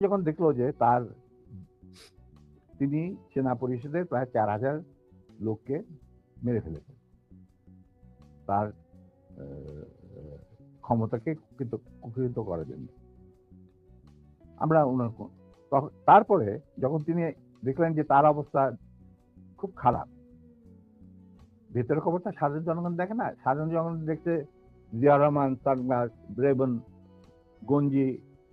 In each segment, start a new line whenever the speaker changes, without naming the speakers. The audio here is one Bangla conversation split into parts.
যখন দেখল যে তার তিনি সেনা পরিষদের প্রায় চার হাজার লোককে মেরে ফেলেছেন তার ক্ষমতাকে কুকৃত করার জন্য। আমরা ওনার তারপরে যখন তিনি দেখলেন যে তার অবস্থা খুব খারাপ, ভেতরের খবরটা সাধারণ জনগণ দেখে না, সাধারণ জনগণ দেখতে জিয়া রহমান সানগ্লাস রেবন, গঞ্জি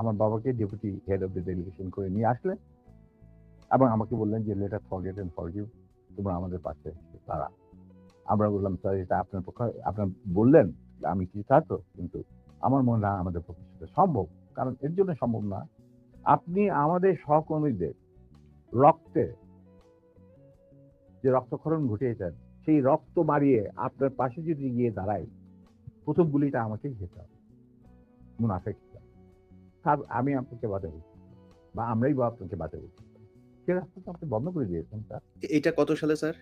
আমার বাবাকে deputy head of the delegation করে নিয়ে আসলেন এবং আমাকে বললেন যে লেটার ফরগেট এন্ড ফরগিভ তোমরা আমাদের পাশে তারা আমরা বললাম স্যার এটা আপনার পক্ষে আপনার বললেন, আমি কি ছাত্র কিন্তু আমার মনে হয় আমাদের পক্ষে সেটা সম্ভব, কারণ এর জন্য সম্ভব না। আপনি আমাদের সহকর্মীদের রক্তে যে রক্তক্ষরণ ঘটিয়েছেন, সেই রক্ত মারিয়ে আপনার পাশে যদি গিয়ে দাঁড়াই, প্রথম গুলিটা আমাকেই খেতে হবে, মুনাফেক স্যার আমি আপনাকে বাঁচাবো বা আমরাই বা আপনাকে বাঁচাবো সে রাস্তাটা আপনি বন্ধ করে দিয়েছেন স্যার।
এটা কত সালে স্যার?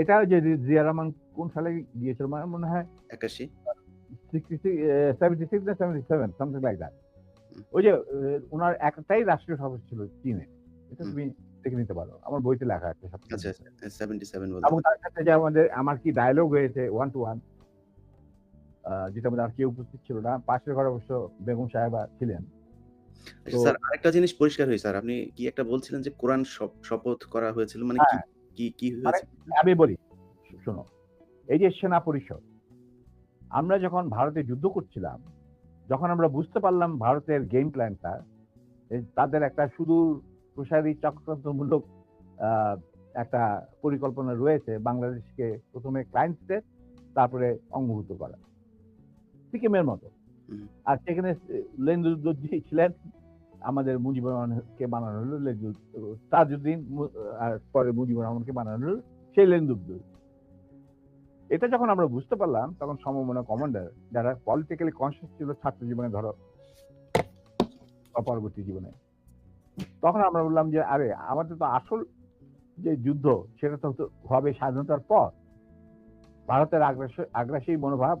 এটা যে জিয়া রহমান কোন সালে গিয়েছিল? আমার মনে হয়
একাশি।
সেভেন্টি সিক্স না seventy seven something like that ওই যে ওনার একটাই রাষ্ট্রীয় সভা ছিল চীনে। এটা তুমি দেখে নিতে পারো। আমার বইতে লেখা আছে।
আচ্ছা সেভেন্টি সেভেন
এবং তার সাথে যে আমাদের আমার কি ডায়লগ হয়েছে ওয়ান টু ওয়ান যেটা মধ্যে আর কেউ উপস্থিত ছিল না। পাশের ঘরে অবশ্য বেগম সাহেবা ছিলেন।
স্যার আরেকটা জিনিস পরিষ্কার হয়েছে স্যার। আপনি কি একটা বলছিলেন যে কোরআন শপথ করা হয়েছিল? মানে কি
হ্যাঁ।
কি হয়েছে?
আমি বলি শোনো। এই যে সেনা পরিষদ আমরা যখন ভারতে যুদ্ধ করছিলাম যখন আমরা বুঝতে পারলাম ভারতের গেম প্ল্যানটা তাদের একটা সুদূর প্রসারী চক্রান্তমূলক একটা পরিকল্পনা রয়েছে বাংলাদেশকে প্রথমে ক্লায়েন্ট স্টেট তারপরে অঙ্গভূত করা। সিকিমের মতো। আর সেখানে লেন্দুদ্দি ছিলেন আমাদের মুজিবুর রহমানকে বানানো হলো লেন্দু তাজউদ্দিন মু- আর পরে মুজিবুর রহমানকে বানানো হলো সেই লেন্দুদ্দি এটা যখন আমরা বুঝতে পারলাম তখন সমমনা কমান্ডার যারা পলিটিক্যালি কনসিয়াস ছিল ছাত্র জীবনে ধরো পরবর্তী জীবনে তখন আমরা বললাম যে আরে আমাদের তো আসল যে যুদ্ধ সেটা তো হবে স্বাধীনতার পর। ভারতের আগ্রাসী আগ্রাসী মনোভাব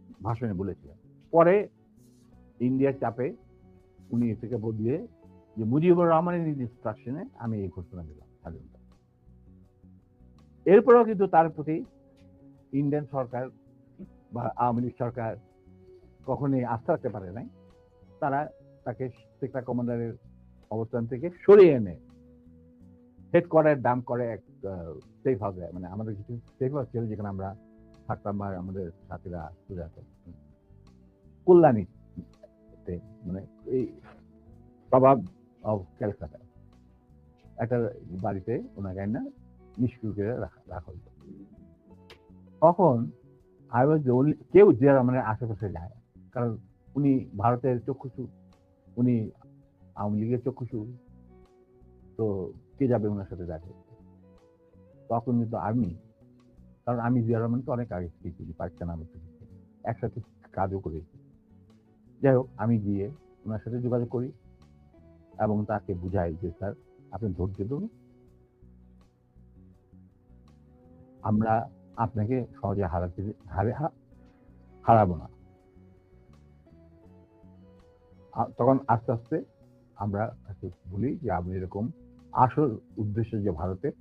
ভাষণে বলেছিলেন। পরে ইন্ডিয়ার চাপে উনি থেকে বদলে যে মুজিবুর রহমানের ইনস্ট্রাকশনে আমি এই ঘোষণা দিলাম স্বাধীনতা। এরপরেও কিন্তু তার প্রতি ইন্ডিয়ান সরকার বা আওয়ামী লীগ সরকার কখনোই আস্থা রাখতে পারে নাই। তারা তাকে সেক্টর কমান্ডারের অবস্থান থেকে সরিয়ে এনে হেড কোয়ার্টার দাম করে এক সেফ হাউসে মানে আমাদের কিছু সেফ হাউস ছিল যেখানে আমরা থাকতাম আর আমাদের সাথীরা চলে আসতো কল্যাণী মানে এই প্রভাব অফ ক্যালকাটা। একটা বাড়িতে ওনাকে না নিষ্ক্রিয় করে রাখা হতো তখন আই ওয়াজ কেউ জিয়া রহমানের আশেপাশে যায়, কারণ উনি ভারতের চক্ষুষু উনি আওয়ামী লীগের চক্ষুষু তো কে যাবে ওনার সাথে দেখা তখন কিন্তু আমি কারণ আমি জিয়া রহমানকে অনেক আগে থেকে চিনি পাকিস্তান থেকে একসাথে কাজও করেছি। যাই হোক, আমি গিয়ে ওনার সাথে যোগাযোগ করি এবং তাকে বুঝাই যে, স্যার, আপনি ধৈর্য ধরুন। আমরা আপনাকে সহজে হারাতে হারে হারাবো না। তখন আস্তে আস্তে আমরা তাকে বলি যে, আপনি এরকম আসল উদ্দেশ্য যে ভারতে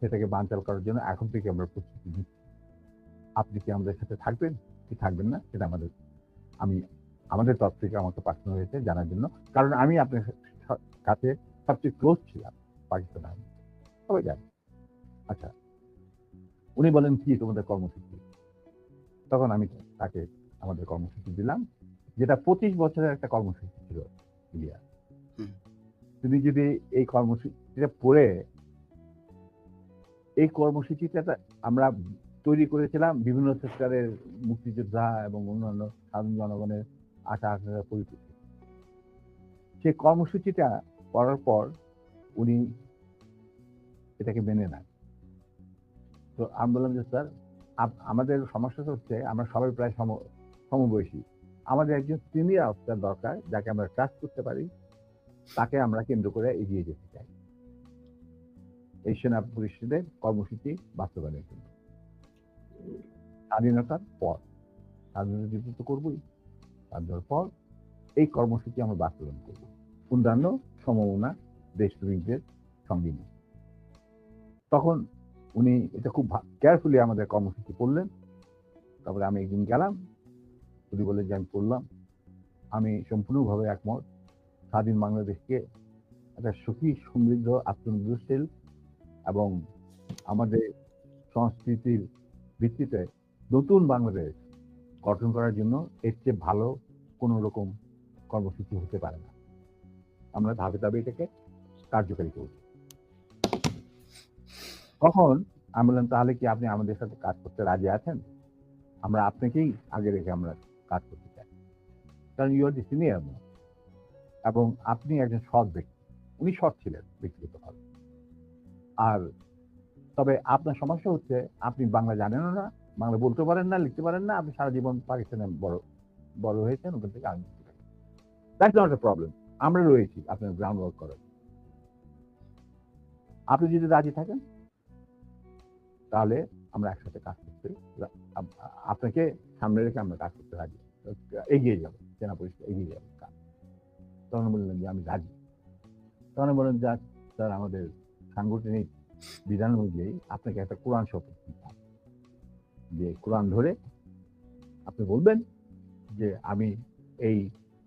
সেটাকে বানচাল করার জন্য এখন থেকে আমরা প্রস্তুতি নিচ্ছি। আপনি কি আমাদের সাথে থাকবেন? কি থাকবেন না? সেটা আমাদের আমি আমাদের তরফ থেকে আমাকে পাঠানো হয়েছে জানার জন্য। কারণ আমি আপনার কাছে সবচেয়ে ক্লোজ ছিলাম পাকিস্তান আর্মি। সবাই জানে। আচ্ছা উনি বলেন কি তোমাদের কর্মসূচি? তখন আমি তাকে আমাদের কর্মসূচি দিলাম যেটা পঁচিশ বছরের একটা কর্মসূচি ছিল ইলিয়া তুমি যদি এই কর্মসূচিটা পড়ে এই কর্মসূচিটা আমরা তৈরি করেছিলাম বিভিন্ন সেক্টরের মুক্তিযোদ্ধা এবং অন্যান্য সাধারণ জনগণের আশা আকাঙ্ক্ষা পরিপ্রেক্ষিতে সেই কর্মসূচিটা করার পর উনি এটাকে মেনে নেন। তো আমি বললাম যে, স্যার আমাদের সমস্যাটা হচ্ছে, আমরা সবাই প্রায় সম, সমবয়সী। আমাদের একজন সিনিয়র অফিসার দরকার, যাকে আমরা ট্রাস্ট করতে পারি, তাকে আমরা কেন্দ্র করে এগিয়ে যেতে চাই। এই সেনা পরিষদের কর্মসূচি বাস্তবায়নের জন্য। স্বাধীনতার পর, স্বাধীনতা তো করবোই। স্বাধীনতার পর এই কর্মসূচি আমরা বাস্তবায়ন করব। অন্যান্য সমমনা দেশপ্রেমিকদের সঙ্গে নিয়ে। তখন উনি এটা খুব কেয়ারফুলি আমাদের কর্মসূচি করলেন। তারপরে আমি একদিন গেলাম। উনি বলে যে, আমি করলাম। আমি সম্পূর্ণভাবে একমত। স্বাধীন বাংলাদেশকে একটা সুখী, সমৃদ্ধ, আত্মনির্ভরশীল এবং আমাদের সংস্কৃতির ভিত্তিতে নতুন বাংলাদেশ গঠন করার জন্য এর চেয়ে ভালো কোনো রকম কর্মসূচি হতে পারে না। আমরা ধাপে ধাপে এটাকে কার্যকারী করব। তখন আমি বললাম, তাহলে কি আপনি আমাদের সাথে কাজ করতে রাজি আছেন? আমরা আপনাকেই আগে রেখে আমরা কাজ করতে চাই। কারণ ইউ আর দি সিনিয়র এবং আপনি একজন সৎ ব্যক্তি। উনি সৎ ছিলেন ব্যক্তিগতভাবে। আর তবে আপনার সমস্যা হচ্ছে, আপনি বাংলা জানেন না, বাংলা বলতে পারেন না, লিখতে পারেন না, আপনি সারা জীবন পাকিস্তানে বড় বড় হয়েছেন, ওখান থেকে আমি দ্যাটস নট এ প্রবলেম আমরা রয়েছি, আপনার গ্রাউন্ড ওয়ার্ক করার। আপনি যদি রাজি থাকেন, তাহলে আমরা একসাথে কাজ করতে আপনাকে সামনে রেখে আমরা কাজ করতে রাজি। এগিয়ে যাব, সেনা পরিষদ এগিয়ে যাব। কাজ তখন বললেন যে আমি রাজি। তখন বললেন যে স্যার, আমাদের সাংগঠনিক বিধান অনুযায়ী আপনাকে একটা কোরআন শপথ। যে কোরআন ধরে আপনি বলবেন যে আমি এই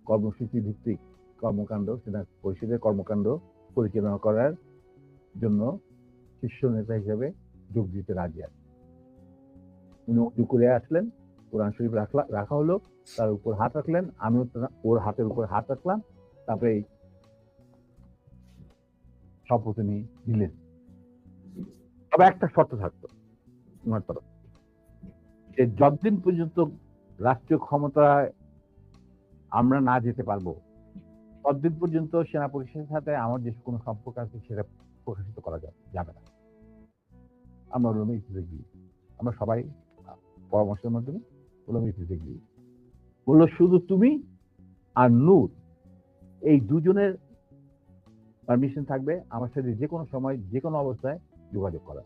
কর্মসূচি ভিত্তিক কর্মকাণ্ড সেনা পরিষদের কর্মকাণ্ড পরিচালনা করার জন্য শীর্ষ নেতা হিসেবে যোগ দিতে রাজি আছে উনি উঁচু করে আসলেন, কোরআন শরীফ রাখলা, রাখা হলো, তার উপর হাত রাখলেন, আমিও ওর হাতের উপর হাত রাখলাম, তারপরে এই শপথ উনি দিলেন তবে একটা শর্ত থাকতো ওনার তরফ। যে যতদিন পর্যন্ত রাষ্ট্রীয় ক্ষমতায় আমরা না যেতে পারব, ততদিন পর্যন্ত সেনা পরিষদের সাথে আমার যে কোনো সম্পর্ক আছে সেটা প্রকাশিত করা যাবে না আমরা বললাম গিয়ে, আমরা সবাই পরামর্শের মাধ্যমে বললাম গিয়ে বলল, শুধু তুমি আর নূর, এই দুজনের পারমিশন থাকবে, আমার সাথে যে কোনো সময় যে কোনো অবস্থায় যোগাযোগ করা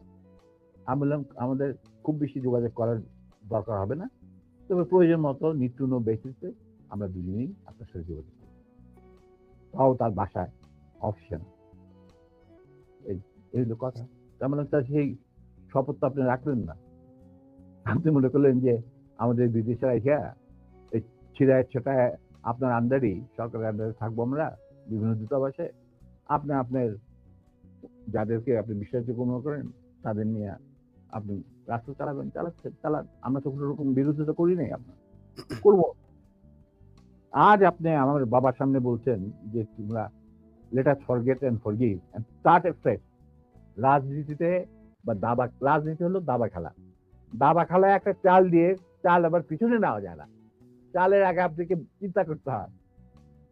আমি বললাম, আমাদের খুব বেশি যোগাযোগ করার দরকার হবে না। তবে প্রয়োজন মতো নিত্য বেসিসে আমরা দুজনেই আপনার সাথে যোগাযোগ করব তাও তার বাসায় অপশন এই হলো কথা। তার মানে তার সেই শপথ তো আপনি রাখলেন না। আপনি মনে করলেন যে আমাদের বিদেশে এসে এই ছিড়ায় ছোটায় আপনার আন্ডারই সরকারের আন্ডারে থাকব আমরা, বিভিন্ন দূতাবাসে। আপনি আপনার যাদেরকে আপনি বিশ্বাসযোগ্য মনে করেন, তাদের নিয়ে আপনি রাষ্ট্র চালাবেন, চালাচ্ছেন। চালান আমরা তো কোনো রকম বিরোধিতা করি নাই আপনার করব। আজ আপনি আমার বাবার সামনে বলছেন যে তোমরা let us forget and forgive and start a fresh. রাজনীতিতে বা দাবা, রাজনীতি হলো দাবা খেলা। দাবা খেলায় একটা চাল দিয়ে চাল আবার পিছনে নেওয়া যায় না। চালের আগে আপনাকে চিন্তা করতে হয়।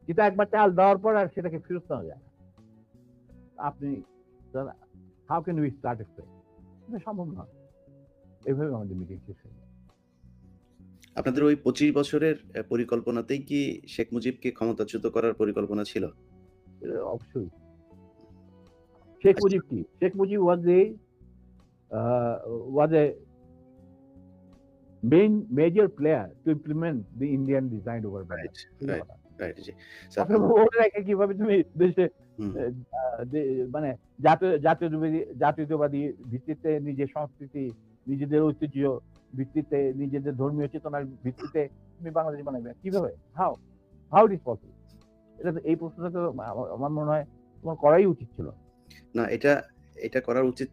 কিন্তু একবার চাল দেওয়ার পর আর সেটাকে ফেরত নেওয়া যায় না। আপনি how can we start a এটা সম্ভব নয়। এইভাবে আমাদের মিটিং শেষ হয়ে।
আপনাদের ওই পঁচিশ বছরের পরিকল্পনাতেই কি শেখ মুজিবকে ক্ষমতাচ্যুত করার পরিকল্পনা ছিল?
অবশ্যই। শেখ মুজিব কি? Sheikh Mujib was a was a main major player to implement the Indian design over
right right
কীভাবে তুমি দেশে মানে জাতীয় জাতীয়তাবাদী জাতীয়তাবাদী ভিত্তিতে নিজের সংস্কৃতি নিজেদের ঐতিহ্য ভিত্তিতে নিজেদের ধর্মীয় চেতনার ভিত্তিতে তুমি বাংলাদেশ বানাবে কীভাবে? How how it is possible এটা তো এই প্রশ্নটা তো আমার- আমার মনে হয় তোমার করাই উচিত ছিল।
না এটা এটা করার উচিত